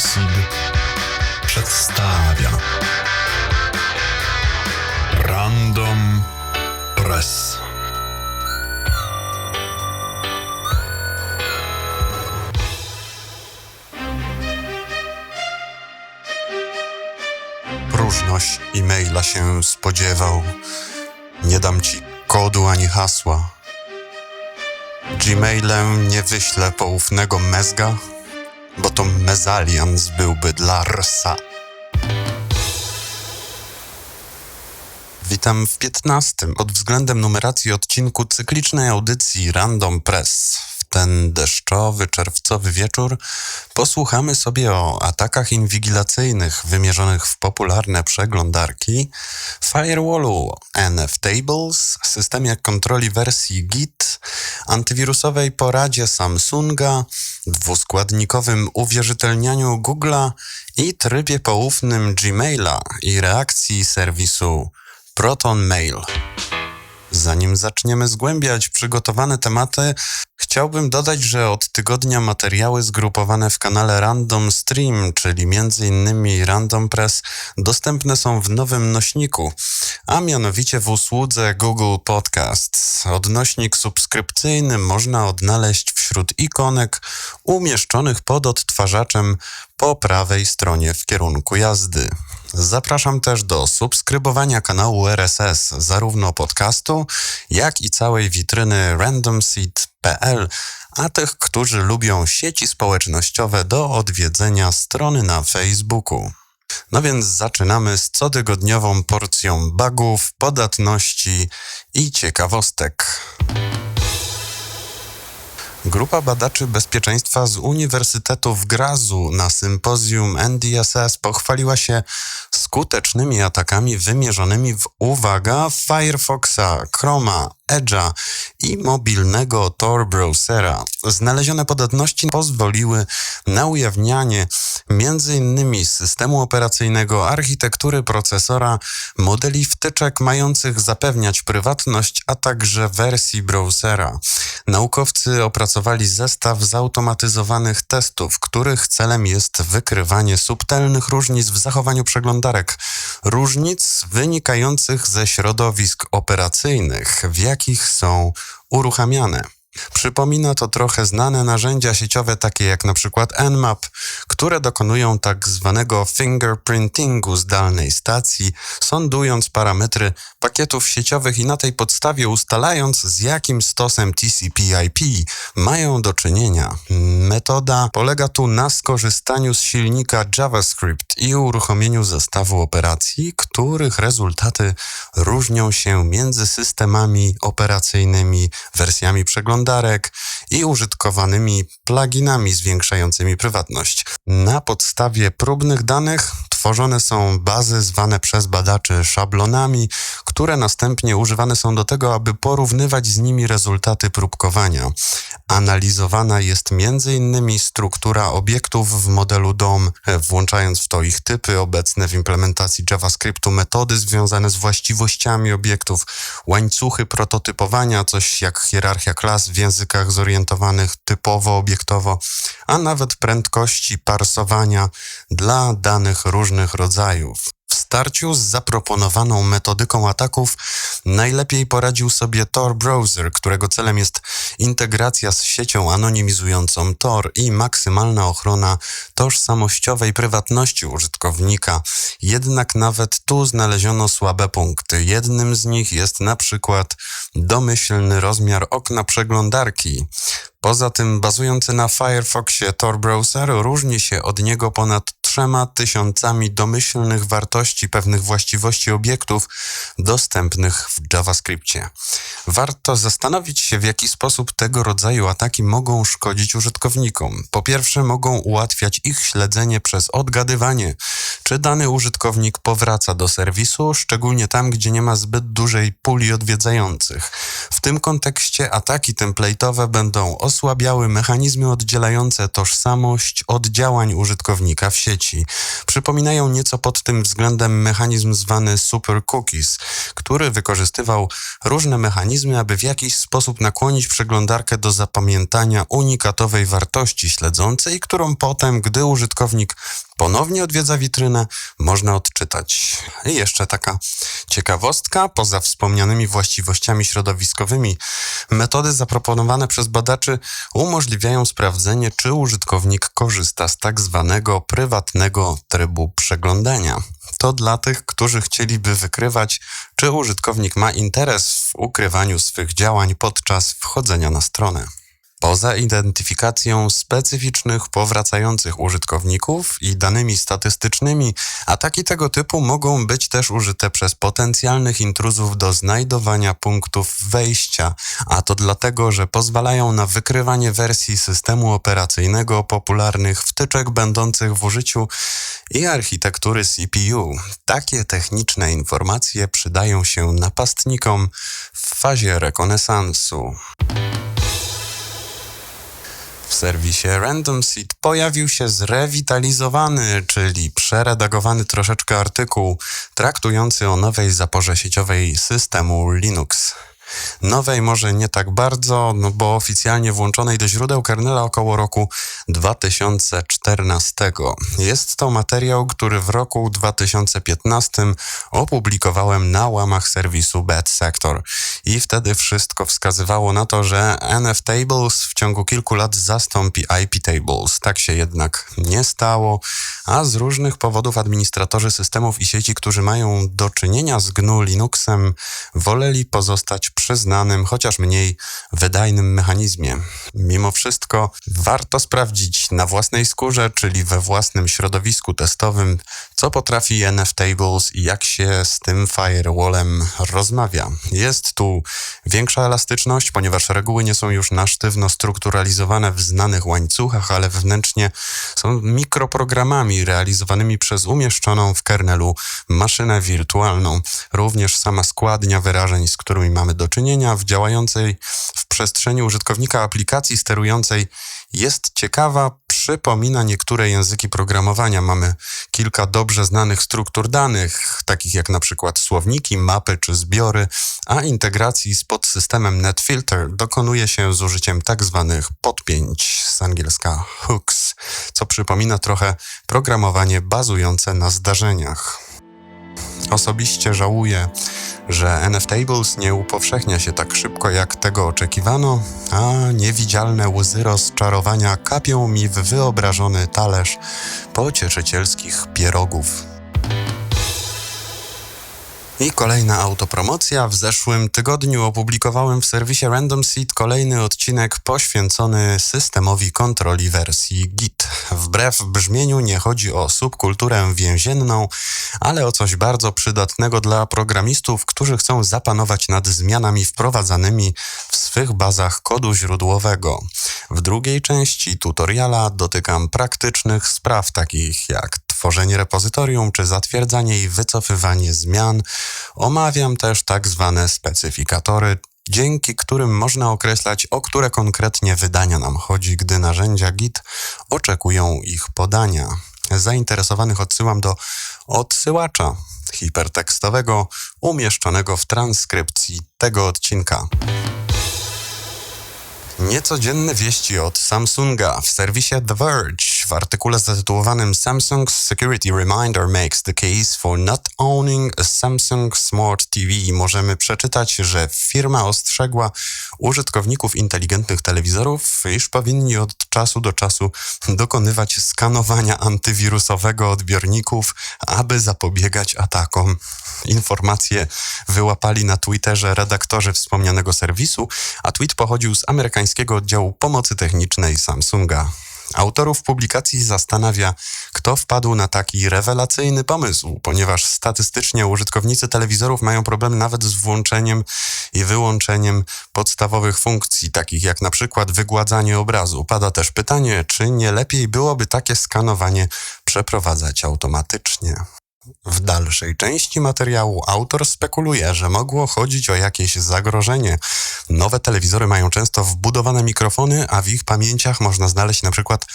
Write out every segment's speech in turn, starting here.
Seed przedstawia Random Press. Próżność e-maila się spodziewał. Nie dam ci kodu ani hasła. Gmailem nie wyślę poufnego mezga, bo to mezalians byłby dla rsa. Witam w 15. pod względem numeracji odcinku cyklicznej audycji Random Press. W ten deszczowy, czerwcowy wieczór posłuchamy sobie o atakach inwigilacyjnych wymierzonych w popularne przeglądarki, firewallu NFTables, systemie kontroli wersji Git, antywirusowej poradzie Samsunga, dwuskładnikowym uwierzytelnianiu Google'a i trybie poufnym Gmaila i reakcji serwisu Proton Mail. Zanim zaczniemy zgłębiać przygotowane tematy, chciałbym dodać, że od tygodnia materiały zgrupowane w kanale Random Stream, czyli m.in. Random Press, dostępne są w nowym nośniku, a mianowicie w usłudze Google Podcasts. Odnośnik subskrypcyjny można odnaleźć wśród ikonek umieszczonych pod odtwarzaczem po prawej stronie w kierunku jazdy. Zapraszam też do subskrybowania kanału RSS, zarówno podcastu, jak i całej witryny randomseed.pl, a tych, którzy lubią sieci społecznościowe, do odwiedzenia strony na Facebooku. No więc zaczynamy z cotygodniową porcją bugów, podatności i ciekawostek. Grupa badaczy bezpieczeństwa z Uniwersytetu w Grazu na sympozjum NDSS pochwaliła się skutecznymi atakami wymierzonymi w, uwaga, Firefoxa, Chroma, Edge'a i mobilnego Tor browsera. Znalezione podatności pozwoliły na ujawnianie m.in. systemu operacyjnego, architektury procesora, modeli wtyczek mających zapewniać prywatność, a także wersji browsera. Naukowcy opracowali zestaw zautomatyzowanych testów, których celem jest wykrywanie subtelnych różnic w zachowaniu przeglądarek, różnic wynikających ze środowisk operacyjnych, w jakich są uruchamiane. Przypomina to trochę znane narzędzia sieciowe takie jak na przykład Nmap, które dokonują tak zwanego fingerprintingu zdalnej stacji, sądując parametry pakietów sieciowych i na tej podstawie ustalając z jakim stosem TCP/IP mają do czynienia. Metoda polega tu na skorzystaniu z silnika JavaScript i uruchomieniu zestawu operacji, których rezultaty różnią się między systemami operacyjnymi, wersjami przeglądarki, przeglądarek i użytkowanymi pluginami zwiększającymi prywatność. Na podstawie próbnych danych tworzone są bazy zwane przez badaczy szablonami, które następnie używane są do tego, aby porównywać z nimi rezultaty próbkowania. Analizowana jest m.in. struktura obiektów w modelu DOM, włączając w to ich typy obecne w implementacji JavaScriptu, metody związane z właściwościami obiektów, łańcuchy prototypowania, coś jak hierarchia klas w językach zorientowanych typowo obiektowo, a nawet prędkości parsowania dla danych różnych rodzajów. W starciu z zaproponowaną metodyką ataków najlepiej poradził sobie Tor Browser, którego celem jest integracja z siecią anonimizującą Tor i maksymalna ochrona tożsamościowej prywatności użytkownika. Jednak nawet tu znaleziono słabe punkty. Jednym z nich jest na przykład domyślny rozmiar okna przeglądarki. Poza tym bazujący na Firefoxie Tor Browser różni się od niego ponad trzema tysiącami domyślnych wartości pewnych właściwości obiektów dostępnych w JavaScriptie. Warto zastanowić się, w jaki sposób tego rodzaju ataki mogą szkodzić użytkownikom. Po pierwsze, mogą ułatwiać ich śledzenie przez odgadywanie, czy dany użytkownik powraca do serwisu, szczególnie tam, gdzie nie ma zbyt dużej puli odwiedzających. W tym kontekście ataki template'owe będą osłabiały mechanizmy oddzielające tożsamość od działań użytkownika w sieci Przypominają nieco pod tym względem mechanizm zwany super cookies, który wykorzystywał różne mechanizmy, aby w jakiś sposób nakłonić przeglądarkę do zapamiętania unikatowej wartości śledzącej, którą potem, gdy użytkownik ponownie odwiedza witrynę, można odczytać. I jeszcze taka ciekawostka, poza wspomnianymi właściwościami środowiskowymi, metody zaproponowane przez badaczy umożliwiają sprawdzenie, czy użytkownik korzysta z tak zwanego prywatnego trybu przeglądania. To dla tych, którzy chcieliby wykrywać, czy użytkownik ma interes w ukrywaniu swych działań podczas wchodzenia na stronę. Poza identyfikacją specyficznych, powracających użytkowników i danymi statystycznymi, ataki tego typu mogą być też użyte przez potencjalnych intruzów do znajdowania punktów wejścia, a to dlatego, że pozwalają na wykrywanie wersji systemu operacyjnego popularnych wtyczek będących w użyciu i architektury CPU. Takie techniczne informacje przydają się napastnikom w fazie rekonesansu. W serwisie Random Seed pojawił się zrewitalizowany, czyli przeredagowany troszeczkę artykuł traktujący o nowej zaporze sieciowej systemu Linux. Nowej może nie tak bardzo, no bo oficjalnie włączonej do źródeł kernela około roku 2014. Jest to materiał, który w roku 2015 opublikowałem na łamach serwisu Bad Sector i wtedy wszystko wskazywało na to, że NF Tables w ciągu kilku lat zastąpi IP Tables. Tak się jednak nie stało, a z różnych powodów administratorzy systemów i sieci, którzy mają do czynienia z GNU Linuxem, woleli pozostać przy znanym, chociaż mniej wydajnym mechanizmie. Mimo wszystko warto sprawdzić na własnej skórze, czyli we własnym środowisku testowym, co potrafi NF Tables i jak się z tym firewallem rozmawia. Jest tu większa elastyczność, ponieważ reguły nie są już na sztywno strukturalizowane w znanych łańcuchach, ale wewnętrznie są mikroprogramami realizowanymi przez umieszczoną w kernelu maszynę wirtualną. Również sama składnia wyrażeń, z którymi mamy do czynienia w działającej w przestrzeni użytkownika aplikacji sterującej jest ciekawa, przypomina niektóre języki programowania. Mamy kilka dobrze znanych struktur danych, takich jak na przykład słowniki, mapy czy zbiory, a integracji z podsystemem NetFilter dokonuje się z użyciem tak zwanych podpięć z angielska hooks, co przypomina trochę programowanie bazujące na zdarzeniach. Osobiście żałuję, że NF Tables nie upowszechnia się tak szybko, jak tego oczekiwano, a niewidzialne łzy rozczarowania kapią mi w wyobrażony talerz pocieszycielskich pierogów. I kolejna autopromocja. W zeszłym tygodniu opublikowałem w serwisie Random Seed kolejny odcinek poświęcony systemowi kontroli wersji Git. Wbrew brzmieniu nie chodzi o subkulturę więzienną, ale o coś bardzo przydatnego dla programistów, którzy chcą zapanować nad zmianami wprowadzanymi w swych bazach kodu źródłowego. W drugiej części tutoriala dotykam praktycznych spraw takich jak tworzenie repozytorium czy zatwierdzanie i wycofywanie zmian. Omawiam też tak zwane specyfikatory, dzięki którym można określać, o które konkretnie wydania nam chodzi, gdy narzędzia Git oczekują ich podania. Zainteresowanych odsyłam do odsyłacza hipertekstowego umieszczonego w transkrypcji tego odcinka. Niecodzienne wieści od Samsunga w serwisie The Verge w artykule zatytułowanym Samsung's Security Reminder makes the case for not owning a Samsung Smart TV możemy przeczytać, że firma ostrzegła użytkowników inteligentnych telewizorów, iż powinni od czasu do czasu dokonywać skanowania antywirusowego odbiorników, aby zapobiegać atakom. Informacje wyłapali na Twitterze redaktorzy wspomnianego serwisu, a tweet pochodził z amerykańskiego oddziału pomocy technicznej Samsunga. Autorów publikacji zastanawia, kto wpadł na taki rewelacyjny pomysł, ponieważ statystycznie użytkownicy telewizorów mają problem nawet z włączeniem i wyłączeniem podstawowych funkcji, takich jak na przykład wygładzanie obrazu. Pada też pytanie, czy nie lepiej byłoby takie skanowanie przeprowadzać automatycznie. W dalszej części materiału autor spekuluje, że mogło chodzić o jakieś zagrożenie. Nowe telewizory mają często wbudowane mikrofony, a w ich pamięciach można znaleźć na przykład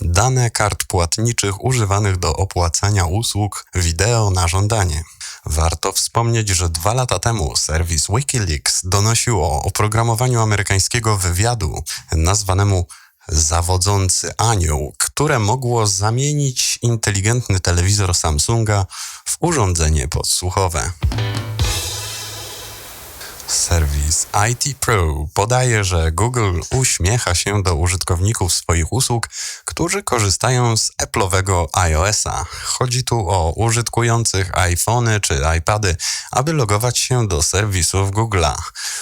dane kart płatniczych używanych do opłacania usług wideo na żądanie. Warto wspomnieć, że dwa lata temu serwis Wikileaks donosił o oprogramowaniu amerykańskiego wywiadu nazwanemu zawodzący anioł, które mogło zamienić inteligentny telewizor Samsunga w urządzenie podsłuchowe. Serwis IT Pro podaje, że Google uśmiecha się do użytkowników swoich usług, którzy korzystają z Apple'owego iOS-a. Chodzi tu o użytkujących iPhony czy iPady, aby logować się do serwisów Google'a.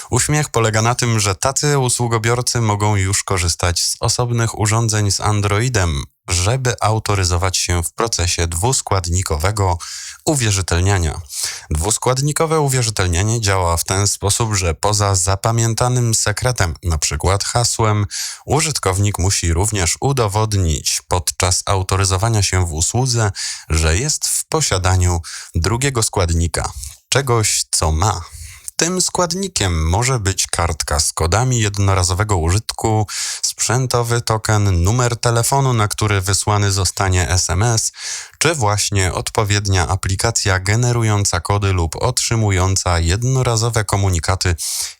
Uśmiech polega na tym, że tacy usługobiorcy mogą już korzystać z osobnych urządzeń z Androidem, żeby autoryzować się w procesie dwuskładnikowego uwierzytelniania. Dwuskładnikowe uwierzytelnianie działa w ten sposób, że poza zapamiętanym sekretem, np. hasłem, użytkownik musi również udowodnić podczas autoryzowania się w usłudze, że jest w posiadaniu drugiego składnika, czegoś co ma. Tym składnikiem może być kartka z kodami jednorazowego użytku, sprzętowy token, numer telefonu, na który wysłany zostanie SMS, czy właśnie odpowiednia aplikacja generująca kody lub otrzymująca jednorazowe komunikaty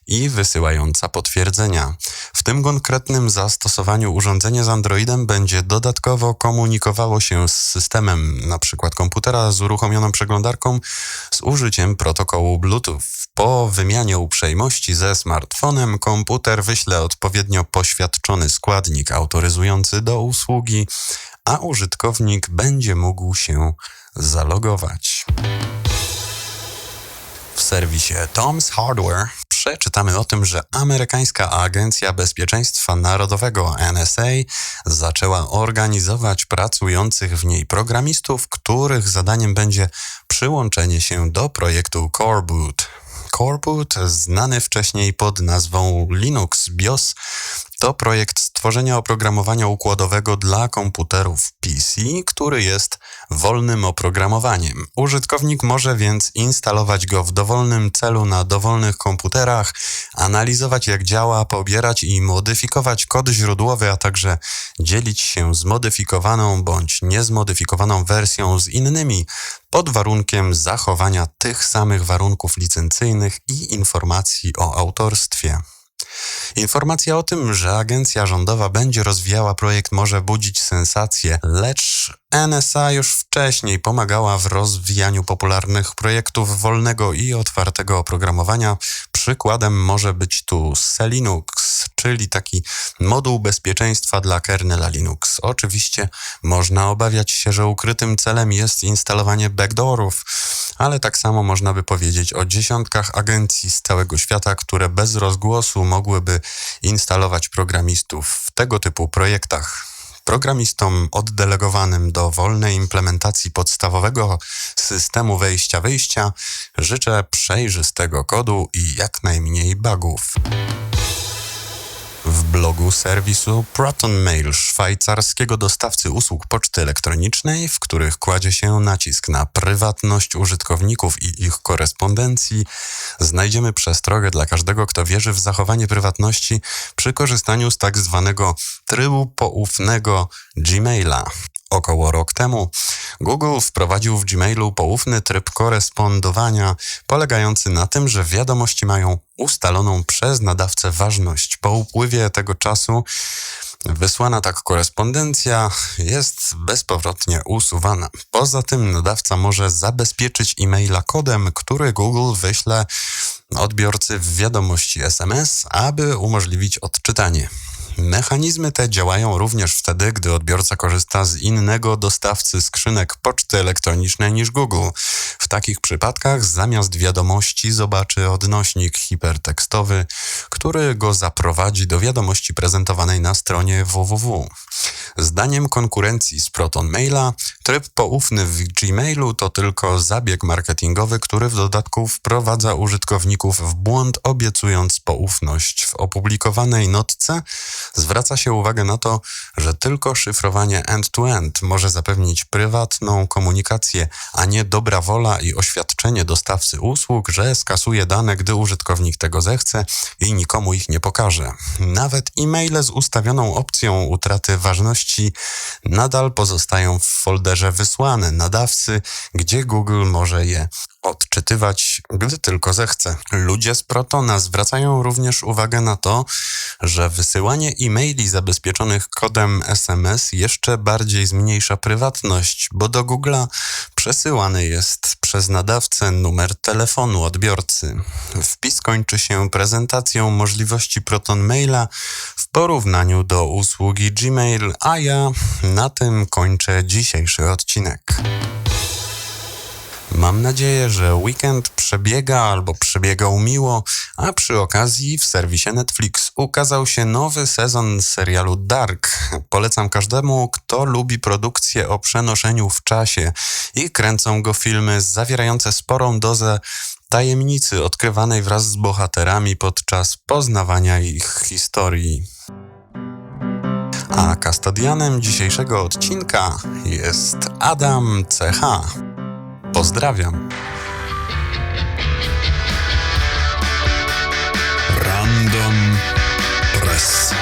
i wysyłająca potwierdzenia. W tym konkretnym zastosowaniu urządzenie z Androidem będzie dodatkowo komunikowało się z systemem, np. komputera z uruchomioną przeglądarką z użyciem protokołu Bluetooth. Po wymianie uprzejmości ze smartfonem komputer wyśle odpowiednio poświadczony składnik autoryzujący do usługi, a użytkownik będzie mógł się zalogować. W serwisie Tom's Hardware przeczytamy o tym, że amerykańska Agencja Bezpieczeństwa Narodowego NSA zaczęła organizować pracujących w niej programistów, których zadaniem będzie przyłączenie się do projektu Coreboot. Coreboot, znany wcześniej pod nazwą Linux BIOS, to projekt stworzenia oprogramowania układowego dla komputerów PC, który jest wolnym oprogramowaniem. Użytkownik może więc instalować go w dowolnym celu na dowolnych komputerach, analizować jak działa, pobierać i modyfikować kod źródłowy, a także dzielić się zmodyfikowaną bądź niezmodyfikowaną wersją z innymi pod warunkiem zachowania tych samych warunków licencyjnych i informacji o autorstwie. Informacja o tym, że agencja rządowa będzie rozwijała projekt może budzić sensację, lecz NSA już wcześniej pomagała w rozwijaniu popularnych projektów wolnego i otwartego oprogramowania. Przykładem może być tu Selinux, czyli taki moduł bezpieczeństwa dla kernela Linux. Oczywiście można obawiać się, że ukrytym celem jest instalowanie backdoorów, ale tak samo można by powiedzieć o dziesiątkach agencji z całego świata, które bez rozgłosu mogłyby instalować programistów w tego typu projektach. Programistom oddelegowanym do wolnej implementacji podstawowego systemu wejścia-wyjścia życzę przejrzystego kodu i jak najmniej bugów. W blogu serwisu ProtonMail, szwajcarskiego dostawcy usług poczty elektronicznej, w których kładzie się nacisk na prywatność użytkowników i ich korespondencji, znajdziemy przestrogę dla każdego, kto wierzy w zachowanie prywatności przy korzystaniu z tak zwanego trybu poufnego Gmaila. Około rok temu Google wprowadził w Gmailu poufny tryb korespondowania, polegający na tym, że wiadomości mają ustaloną przez nadawcę ważność. Po upływie tego czasu Wysłana tak korespondencja jest bezpowrotnie usuwana. Poza tym nadawca może zabezpieczyć e-maila kodem, który Google wyśle odbiorcy w wiadomości SMS, aby umożliwić odczytanie. Mechanizmy te działają również wtedy, gdy odbiorca korzysta z innego dostawcy skrzynek poczty elektronicznej niż Google. W takich przypadkach zamiast wiadomości zobaczy odnośnik hipertekstowy, który go zaprowadzi do wiadomości prezentowanej na stronie www. Zdaniem konkurencji z Proton Maila, Tryb poufny w Gmailu to tylko zabieg marketingowy, który w dodatku wprowadza użytkowników w błąd, obiecując poufność. W opublikowanej notce zwraca się uwagę na to, że tylko szyfrowanie end-to-end może zapewnić prywatną komunikację, a nie dobra wola i oświadczenie dostawcy usług, że skasuje dane, gdy użytkownik tego zechce i nikomu ich nie pokaże. Nawet e-maile z ustawioną opcją utraty ważności nadal pozostają w folderze wysłane nadawcy, gdzie Google może je odczytywać, gdy tylko zechce. Ludzie z Protona zwracają również uwagę na to, że wysyłanie e-maili zabezpieczonych kodem SMS jeszcze bardziej zmniejsza prywatność, bo do Google'a przesyłany jest przez nadawcę numer telefonu odbiorcy. Wpis kończy się prezentacją możliwości Proton Maila w porównaniu do usługi Gmail, a ja na tym kończę dzisiejszy odcinek. Mam nadzieję, że weekend przebiega albo przebiegał miło, a przy okazji w serwisie Netflix ukazał się nowy sezon serialu Dark. Polecam każdemu, kto lubi produkcje o przenoszeniu w czasie i kręcą go filmy zawierające sporą dozę tajemnicy odkrywanej wraz z bohaterami podczas poznawania ich historii. A kastodianem dzisiejszego odcinka jest Adam CH. Pozdrawiam. Random Press.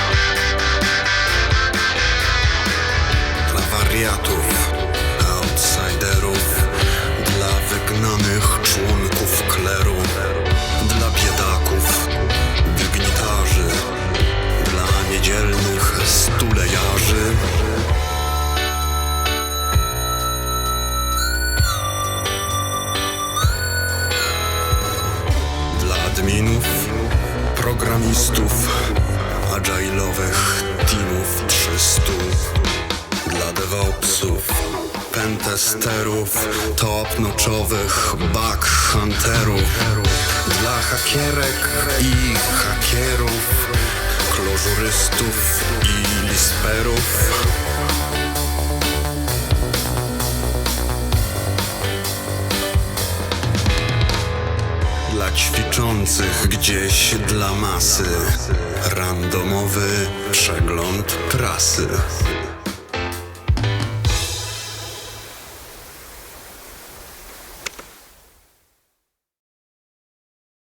Bug hunterów, dla hakierek i hakierów, klożurystów i lisperów. Dla ćwiczących gdzieś dla masy, randomowy przegląd prasy.